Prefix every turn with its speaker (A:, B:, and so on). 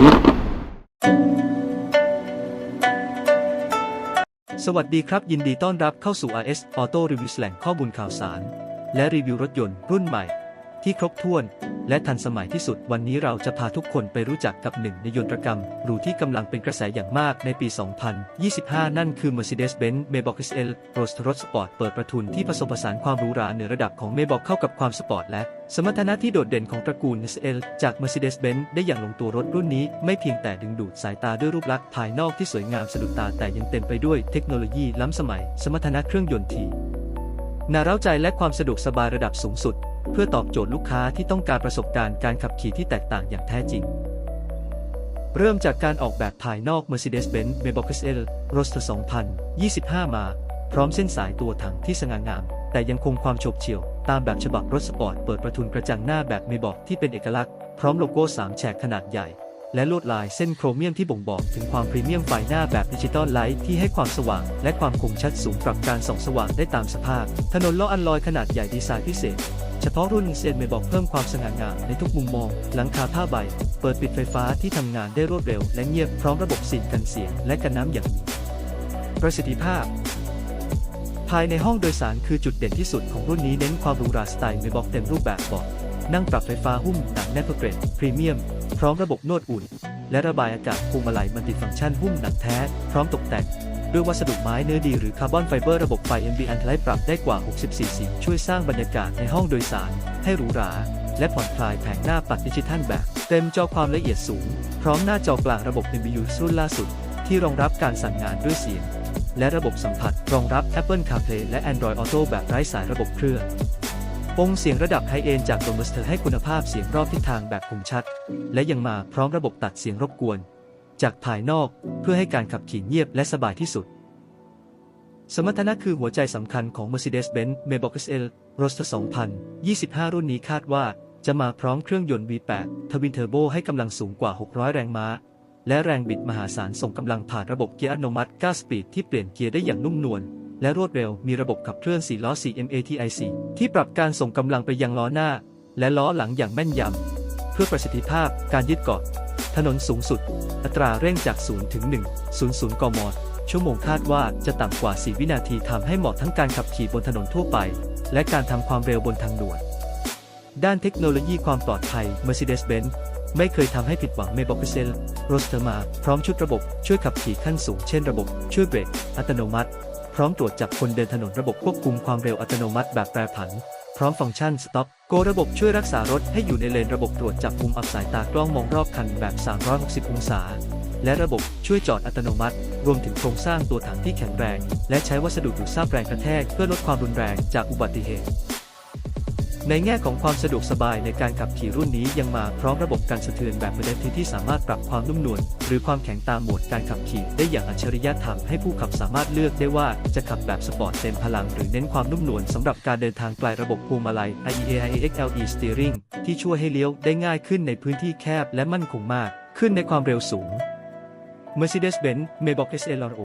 A: สวัสดีครับ ยินดีต้อนรับเข้าสู่ RS Auto Review แหล่งข้อมูลข่าวสาร และรีวิวรถยนต์รุ่นใหม่ ที่ครบถ้วน และทันสมัยที่สุดวันนี้เราจะพาทุกคนไปรู้จักกับหนึ่งในยนตรกรรมหรูที่กำลังเป็นกระแสอย่างมากในปี 2025 นั่นคือ Mercedes-Benz Maybach SL Roadster Rod Sport เปิดประทุนที่ผสมผสานความหรูหราเหนือระดับของ Maybach เข้ากับความสปอร์ตและสมรรถนะที่โดดเด่นของตระกูล SL จาก Mercedes-Benz ได้อย่างลงตัวรถรุ่นนี้ ไม่เพียงแต่ดึงดูดสายตาด้วยรูปลักษณ์ภายนอกที่สวยงามสะดุดตาแต่ยังเต็มไปด้วยเทคโนโลยีล้ำสมัย สมรรถนะเครื่องยนต์ที่น่าเร้าใจและความสะดวกสบายระดับสูงสุด เพื่อตอบโจทย์ลูกค้าที่ต้องการประสบการณ์การขับขี่ที่แตกต่างอย่างแท้จริง เริ่มจากการออกแบบภายนอก Mercedes-Benz Maybach SL Roadster 2025 มา พร้อมเส้นสายตัวถังที่สง่างาม แต่ยังคงความโฉบเฉี่ยว ตามแบบฉบับรถสปอร์ตเปิดประทุนกระจังหน้าแบบ Maybach ที่เป็นเอกลักษณ์ พร้อมโลโก้ 3 แฉกขนาดใหญ่และลวดลายเส้นโครเมียมที่บ่งบอกถึงความพรีเมียมไฟหน้าแบบดิจิตอลไลท์ที่ให้ความสว่าง และความคมชัดสูงปรับการส่องสว่างได้ตามสภาพ ถนนล้ออัลลอยขนาดใหญ่ดีไซน์พิเศษ ฉพาะรุ่นเซนเมบอกเพิ่มความสง่างามในทุกมุมมอง หลังคาผ้าใบ เปิดปิดไฟฟ้าที่ทำงานได้รวดเร็ว และเงียบพร้อมระบบสีกันเสียงและกันน้ำอย่างมีประสิทธิภาพ ภายในห้องโดยสารคือจุดเด่นที่สุดของรุ่นนี้เน้นความหรูหราสไตล์เมบอกเต็มรูปแบบบาะนั่งปรับไฟฟ้าหุ้มหนังแนบเกรดพรีเมียม พร้อมระบบนวดอุ่น และระบายอากาศพวงมาลัยมัลติฟังก์ชันหุ้มหนังแท้ พร้อมตกแต่ง ด้วยวัสดุไม้เนื้อดีหรือคาร์บอนไฟเบอร์ระบบไฟ NBN ไลท์ปรับได้กว่า 64 สี ช่วยสร้างบรรยากาศในห้องโดยสาร ให้หรูหรา และผ่อนคลายแผงหน้าปัดดิจิทัลแบบ เต็มจอความละเอียดสูง พร้อมหน้าจอกลางระบบ MBU รุ่นล่าสุด ที่รองรับการสั่งงานด้วยเสียง และระบบสัมผัสรองรับ Apple CarPlay และ Android Auto แบบไร้สายระบบเครื่องวงเสียงระดับไฮเอนจาก d o m e s t e r ให้คุณภาพเสียงรอบทิศทางแบบคมชัด และยังมาพร้อมระบบตัดเสียงรบกวน จากภายนอกเพื่อให้การขับขี่เงียบและสบายที่สุด สมรรถนะคือหัวใจสำคัญของ Mercedes-Benz m a y b a c SL r o s t e r 2025 รุ่นนี้คาดว่าจะมาพร้อมเครื่องยนต์ V8 ทวินเทอร์โบให้กำลังสูงกว่า 600 แรงม้า และแรงบิดมหาศาลส่งกำลังผ่านระบบเกียร์อัตโนมัติ 9 สปีดที่เปลี่ยนเกียร์ได้อย่างนุ่มนวลและรวดเร็วมีระบบขับเคลื่อน4ล้อ 4MATIC ที่ปรับการส่งกำลังไปยังล้อหน้า และล้อหลังอย่างแม่นยำเพื่อประสิทธิภาพการยึดเกาะ ถนนสูงสุด อัตราเร่งจาก 0 ถึง 1 00 กม ชั่วโมงคาดว่าจะต่ำกว่า 4 วินาทีทำให้เหมาะทั้งการขับขี่บนถนนทั่วไป และการทำความเร็วบนทางด่วน ด้านเทคโนโลยีความปลอดภัย Mercedes-Benz ไม่เคยทำให้ผิดหวัง Maybach SL Roadster มา พร้อมชุดระบบช่วยขับขี่ขั้นสูง เช่นระบบ ช่วยเบรก อัตโนมัติ พร้อมตรวจจับคนเดินถนนระบบควบคุมความเร็วอัตโนมัติแบบแปรผัน พร้อมฟังก์ชัน Stop Go ระบบช่วยรักษารถให้อยู่ในเลนระบบตรวจจับมุมอับสายตากล้องมองรอบคันแบบ 360 องศา และระบบช่วยจอดอัตโนมัติ รวมถึงโครงสร้างตัวถังที่แข็งแรง และใช้วัสดุดูดซับแรงกระแทกเพื่อลดความรุนแรงจากอุบัติเหตุ ในแง่ของความสะดวกสบายในการขับขี่รุ่นนี้ยังมาพร้อมระบบการสะเทือนแบบ m ม d ทีที่สามารถปรับความนุ่มนวลหรือความแข็งตามโหมดการขับขี่ได้อย่างอัจฉริยะทำให้ผู้ขับสามารถเลือกได้ว่าจะขับแบบสปอร์ตเต็มพลังหรือเน้นความนุ่มนวลสำหรับการเดินทางไกลระบบพวงมาลัย IEA XLE Steering ที่ช่วยให้เลี้ยวได้ง่ายขึ้นในพื้นที่แคบและมั่นคงมาก ขึ้นในความเร็วสูง Mercedes-Benz Maybach SL RO